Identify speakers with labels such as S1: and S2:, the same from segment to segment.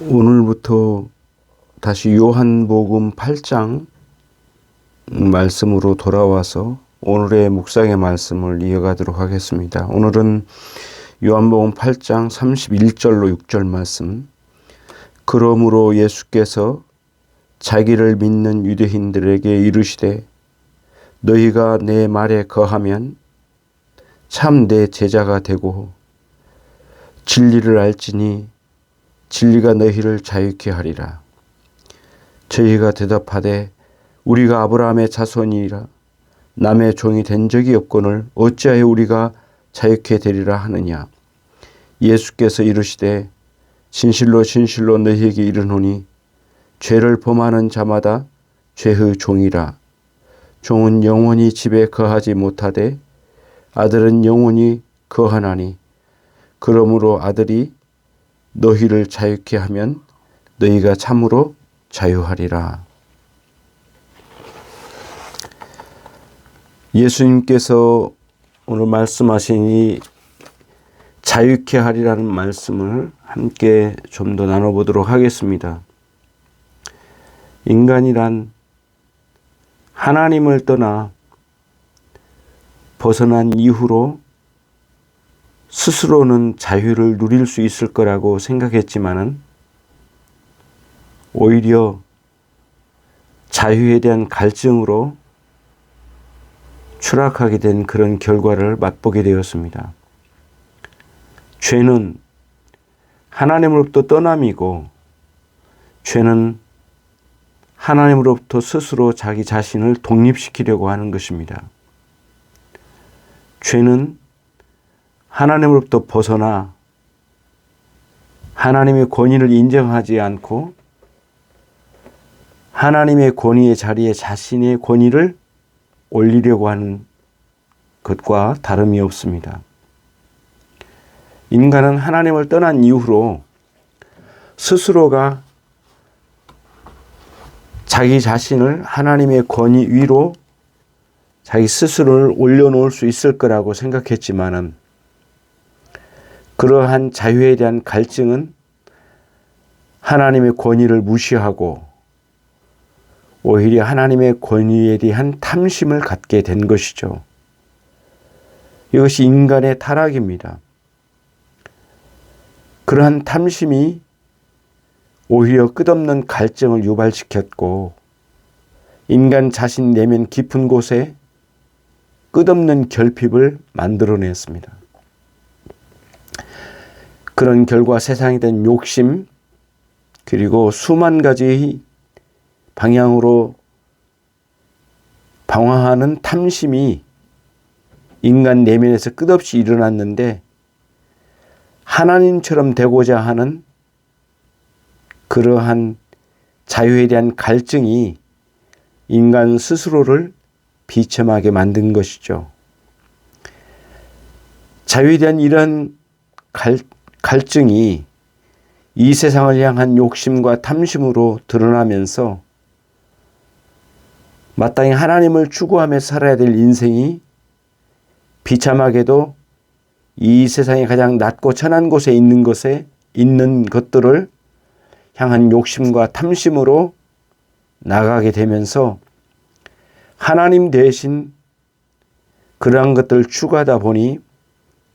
S1: 오늘부터 다시 요한복음 8장 말씀으로 돌아와서 오늘의 묵상의 말씀을 이어가도록 하겠습니다. 오늘은 요한복음 8장 31절로 6절 말씀. 그러므로 예수께서 자기를 믿는 유대인들에게 이르시되 너희가 내 말에 거하면 참 내 제자가 되고 진리를 알지니 진리가 너희를 자유케 하리라. 저희가 대답하되 우리가 아브라함의 자손이라 남의 종이 된 적이 없거늘 어찌하여 우리가 자유케 되리라 하느냐. 예수께서 이르시되 진실로 진실로 너희에게 이르노니 죄를 범하는 자마다 죄의 종이라. 종은 영원히 집에 거하지 못하되 아들은 영원히 거하나니 그러므로 아들이 너희를 자유케 하면 너희가 참으로 자유하리라. 예수님께서 오늘 말씀하신 이 자유케 하리라는 말씀을 함께 좀 더 나눠보도록 하겠습니다. 인간이란 하나님을 떠나 벗어난 이후로 스스로는 자유를 누릴 수 있을 거라고 생각했지만은 오히려 자유에 대한 갈증으로 추락하게 된 그런 결과를 맛보게 되었습니다. 죄는 하나님으로부터 떠남이고 죄는 하나님으로부터 스스로 자기 자신을 독립시키려고 하는 것입니다. 죄는 하나님으로부터 벗어나 하나님의 권위를 인정하지 않고 하나님의 권위의 자리에 자신의 권위를 올리려고 하는 것과 다름이 없습니다. 인간은 하나님을 떠난 이후로 스스로가 자기 자신을 하나님의 권위 위로 자기 스스로를 올려놓을 수 있을 거라고 생각했지만은 그러한 자유에 대한 갈증은 하나님의 권위를 무시하고 오히려 하나님의 권위에 대한 탐심을 갖게 된 것이죠. 이것이 인간의 타락입니다. 그러한 탐심이 오히려 끝없는 갈증을 유발시켰고 인간 자신 내면 깊은 곳에 끝없는 결핍을 만들어냈습니다. 그런 결과 세상에 대한 욕심 그리고 수만 가지의 방향으로 방황하는 탐심이 인간 내면에서 끝없이 일어났는데 하나님처럼 되고자 하는 그러한 자유에 대한 갈증이 인간 스스로를 비참하게 만든 것이죠. 자유에 대한 이런 갈, 갈증이 이 세상을 향한 욕심과 탐심으로 드러나면서 마땅히 하나님을 추구하며 살아야 될 인생이 비참하게도 이 세상에 가장 낮고 천한 곳에 있는 것에 있는 것들을 향한 욕심과 탐심으로 나가게 되면서 하나님 대신 그러한 것들을 추구하다 보니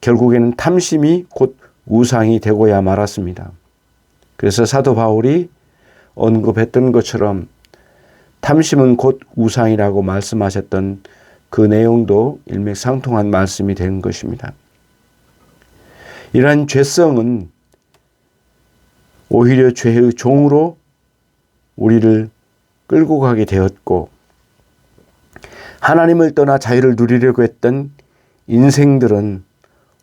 S1: 결국에는 탐심이 곧 우상이 되고야 말았습니다. 그래서 사도 바울이 언급했던 것처럼 탐심은 곧 우상이라고 말씀하셨던 그 내용도 일맥상통한 말씀이 된 것입니다. 이러한 죄성은 오히려 죄의 종으로 우리를 끌고 가게 되었고 하나님을 떠나 자유를 누리려고 했던 인생들은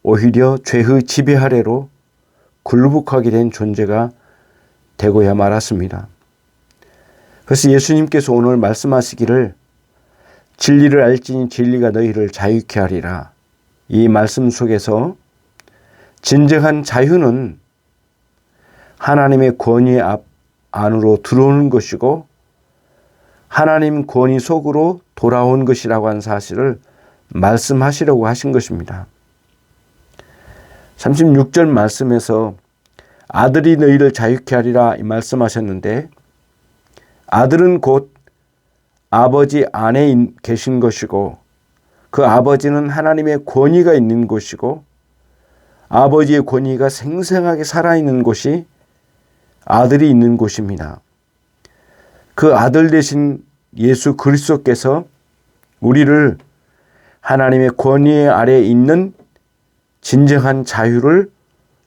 S1: 오히려 죄의 지배 아래로 굴복하게 된 존재가 되고야 말았습니다. 그래서 예수님께서 오늘 말씀하시기를 진리를 알지니 진리가 너희를 자유케 하리라. 이 말씀 속에서 진정한 자유는 하나님의 권위 앞 안으로 들어오는 것이고 하나님 권위 속으로 돌아온 것이라고 한 사실을 말씀하시려고 하신 것입니다. 36절 말씀에서 아들이 너희를 자유케 하리라 이 말씀하셨는데 아들은 곧 아버지 안에 있- 계신 것이고 그 아버지는 하나님의 권위가 있는 곳이고 아버지의 권위가 생생하게 살아있는 곳이 아들이 있는 곳입니다. 그 아들 대신 예수 그리스도께서 우리를 하나님의 권위 아래 있는 진정한 자유를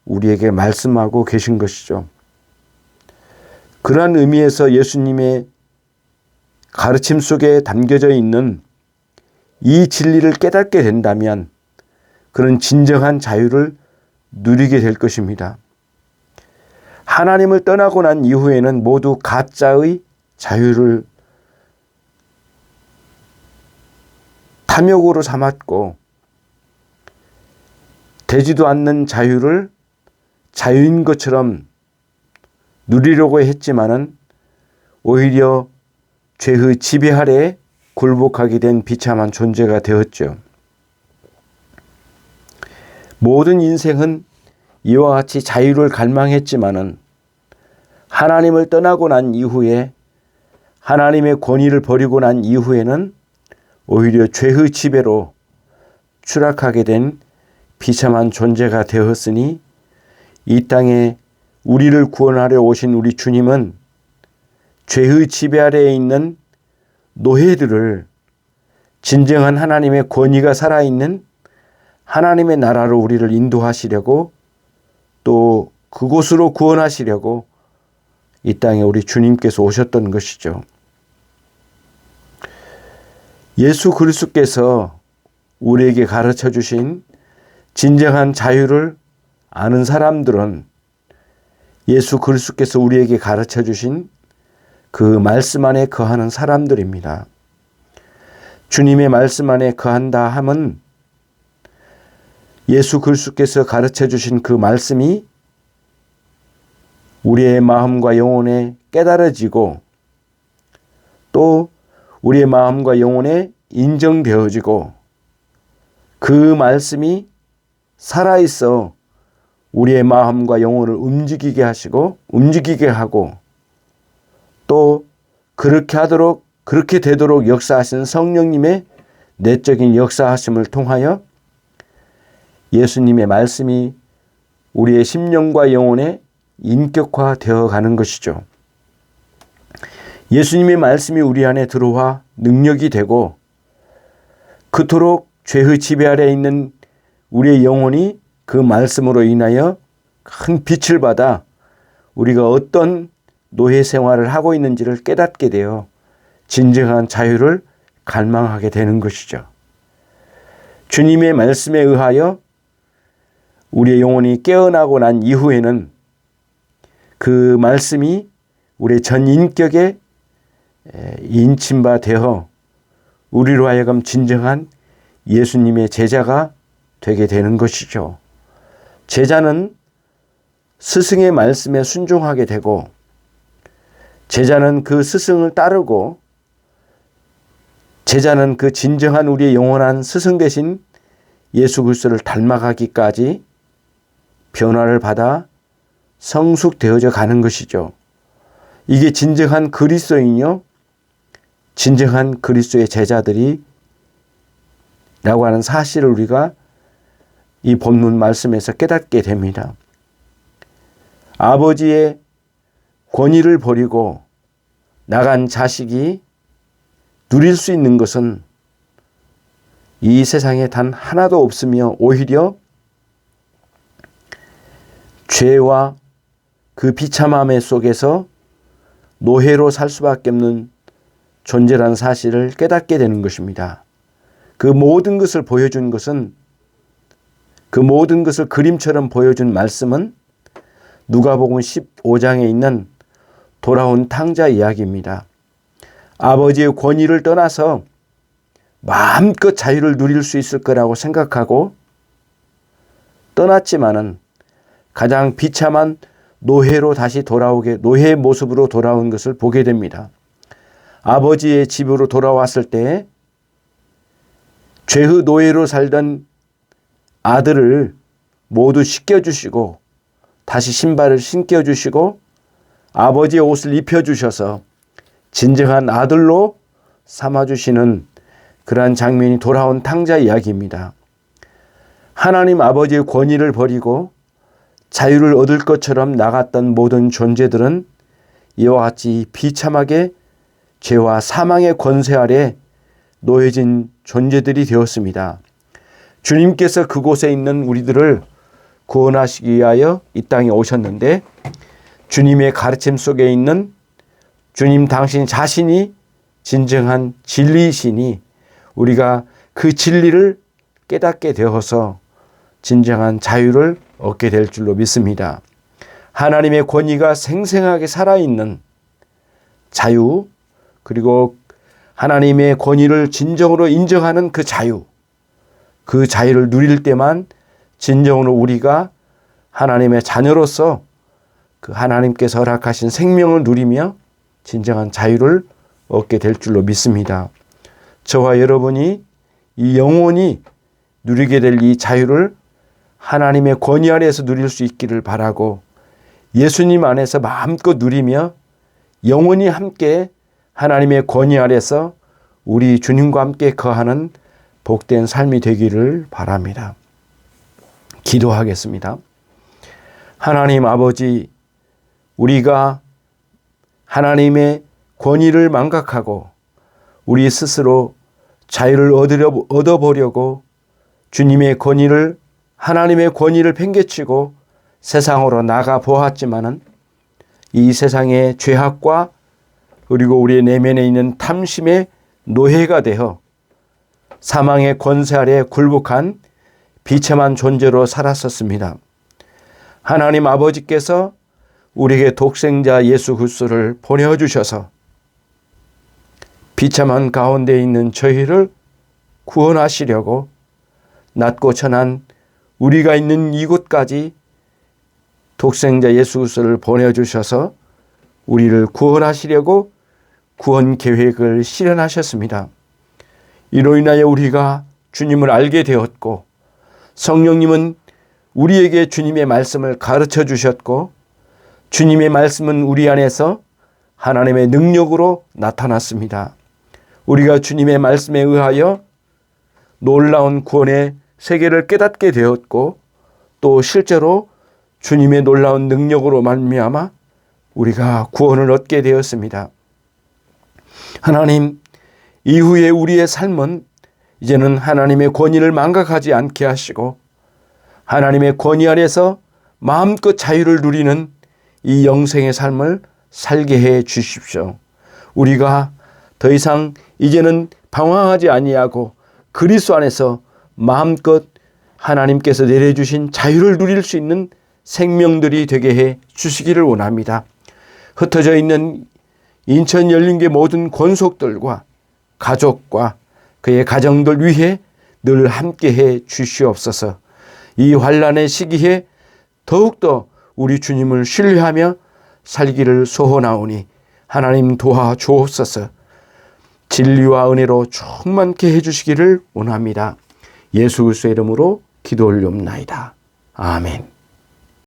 S1: 우리에게 말씀하고 계신 것이죠. 그러한 의미에서 예수님의 가르침 속에 담겨져 있는 이 진리를 깨닫게 된다면 그런 진정한 자유를 누리게 될 것입니다. 하나님을 떠나고 난 이후에는 모두 가짜의 자유를 탐욕으로 삼았고 되지도 않는 자유를 자유인 것처럼 누리려고 했지만은 오히려 죄의 지배 아래 굴복하게 된 비참한 존재가 되었죠. 모든 인생은 이와 같이 자유를 갈망했지만은 하나님을 떠나고 난 이후에 하나님의 권위를 버리고 난 이후에는 오히려 죄의 지배로 추락하게 된 비참한 존재가 되었으니 이 땅에 우리를 구원하려 오신 우리 주님은 죄의 지배 아래에 있는 노예들을 진정한 하나님의 권위가 살아있는 하나님의 나라로 우리를 인도하시려고 또 그곳으로 구원하시려고 이 땅에 우리 주님께서 오셨던 것이죠. 예수 그리스도께서 우리에게 가르쳐 주신 진정한 자유를 아는 사람들은 예수 그리스도께서 우리에게 가르쳐 주신 그 말씀 안에 거하는 사람들입니다. 주님의 말씀 안에 거한다 함은 예수 그리스도께서 가르쳐 주신 그 말씀이 우리의 마음과 영혼에 깨달아지고 또 우리의 마음과 영혼에 인정되어지고 그 말씀이 살아있어 우리의 마음과 영혼을 움직이게 하시고 움직이게 하고 또 그렇게 하도록 그렇게 되도록 역사하신 성령님의 내적인 역사하심을 통하여 예수님의 말씀이 우리의 심령과 영혼에 인격화 되어 가는 것이죠. 예수님의 말씀이 우리 안에 들어와 능력이 되고 그토록 죄의 지배 아래 있는 우리의 영혼이 그 말씀으로 인하여 큰 빛을 받아 우리가 어떤 노예 생활을 하고 있는지를 깨닫게 되어 진정한 자유를 갈망하게 되는 것이죠. 주님의 말씀에 의하여 우리의 영혼이 깨어나고 난 이후에는 그 말씀이 우리의 전 인격에 인침바 되어 우리로 하여금 진정한 예수님의 제자가 되게 되는 것이죠. 제자는 스승의 말씀에 순종하게 되고 제자는 그 스승을 따르고 제자는 그 진정한 우리의 영원한 스승 대신 예수 그리스도를 닮아가기까지 변화를 받아 성숙되어져 가는 것이죠. 이게 진정한 그리스도인요. 진정한 그리스도의 제자들이 라고 하는 사실을 우리가 이 본문 말씀에서 깨닫게 됩니다. 아버지의 권위를 버리고 나간 자식이 누릴 수 있는 것은 이 세상에 단 하나도 없으며 오히려 죄와 그 비참함의 속에서 노예로 살 수밖에 없는 존재라는 사실을 깨닫게 되는 것입니다. 그 모든 것을 보여준 것은 그 모든 것을 그림처럼 보여준 말씀은 누가복음 15장에 있는 돌아온 탕자 이야기입니다. 아버지의 권위를 떠나서 마음껏 자유를 누릴 수 있을 거라고 생각하고 떠났지만은 가장 비참한 노예로 다시 돌아오게 노예의 모습으로 돌아온 것을 보게 됩니다. 아버지의 집으로 돌아왔을 때 죄의 노예로 살던 아들을 모두 씻겨주시고 다시 신발을 신겨 주시고 아버지의 옷을 입혀 주셔서 진정한 아들로 삼아 주시는 그러한 장면이 돌아온 탕자 이야기입니다. 하나님 아버지의 권위를 버리고 자유를 얻을 것처럼 나갔던 모든 존재들은 이와 같이 비참하게 죄와 사망의 권세 아래 놓여진 존재들이 되었습니다. 주님께서 그곳에 있는 우리들을 구원하시기 위하여 이 땅에 오셨는데 주님의 가르침 속에 있는 주님 당신 자신이 진정한 진리이시니 우리가 그 진리를 깨닫게 되어서 진정한 자유를 얻게 될 줄로 믿습니다. 하나님의 권위가 생생하게 살아있는 자유, 그리고 하나님의 권위를 진정으로 인정하는 그 자유, 그 자유를 누릴 때만 진정으로 우리가 하나님의 자녀로서 그 하나님께서 허락하신 생명을 누리며 진정한 자유를 얻게 될 줄로 믿습니다. 저와 여러분이 이 영원히 누리게 될 이 자유를 하나님의 권위 아래에서 누릴 수 있기를 바라고 예수님 안에서 마음껏 누리며 영원히 함께 하나님의 권위 아래서 우리 주님과 함께 거하는 복된 삶이 되기를 바랍니다. 기도하겠습니다. 하나님 아버지, 우리가 하나님의 권위를 망각하고 우리 스스로 자유를 얻어보려고 주님의 권위를 하나님의 권위를 팽개치고 세상으로 나가 보았지만은 이 세상의 죄악과 그리고 우리의 내면에 있는 탐심의 노예가 되어 사망의 권세 아래 굴복한 비참한 존재로 살았었습니다. 하나님 아버지께서 우리에게 독생자 예수 그리스도를 보내 주셔서 비참한 가운데 있는 저희를 구원하시려고 낮고 천한 우리가 있는 이곳까지 독생자 예수 그리스도를 보내 주셔서 우리를 구원하시려고 구원 계획을 실현하셨습니다. 이로 인하여 우리가 주님을 알게 되었고 성령님은 우리에게 주님의 말씀을 가르쳐 주셨고 주님의 말씀은 우리 안에서 하나님의 능력으로 나타났습니다. 우리가 주님의 말씀에 의하여 놀라운 구원의 세계를 깨닫게 되었고 또 실제로 주님의 놀라운 능력으로 말미암아 우리가 구원을 얻게 되었습니다. 하나님 이후에 우리의 삶은 이제는 하나님의 권위를 망각하지 않게 하시고 하나님의 권위 안에서 마음껏 자유를 누리는 이 영생의 삶을 살게 해 주십시오. 우리가 더 이상 이제는 방황하지 아니하고 그리스도 안에서 마음껏 하나님께서 내려주신 자유를 누릴 수 있는 생명들이 되게 해 주시기를 원합니다. 흩어져 있는 인천 열린계 모든 권속들과 가족과 그의 가정들 위해 늘 함께해 주시옵소서. 이 환란의 시기에 더욱더 우리 주님을 신뢰하며 살기를 소원하오니 하나님 도와 주옵소서. 진리와 은혜로 충만케 해주시기를 원합니다. 예수 그리스도의 이름으로 기도 올리옵나이다. 아멘.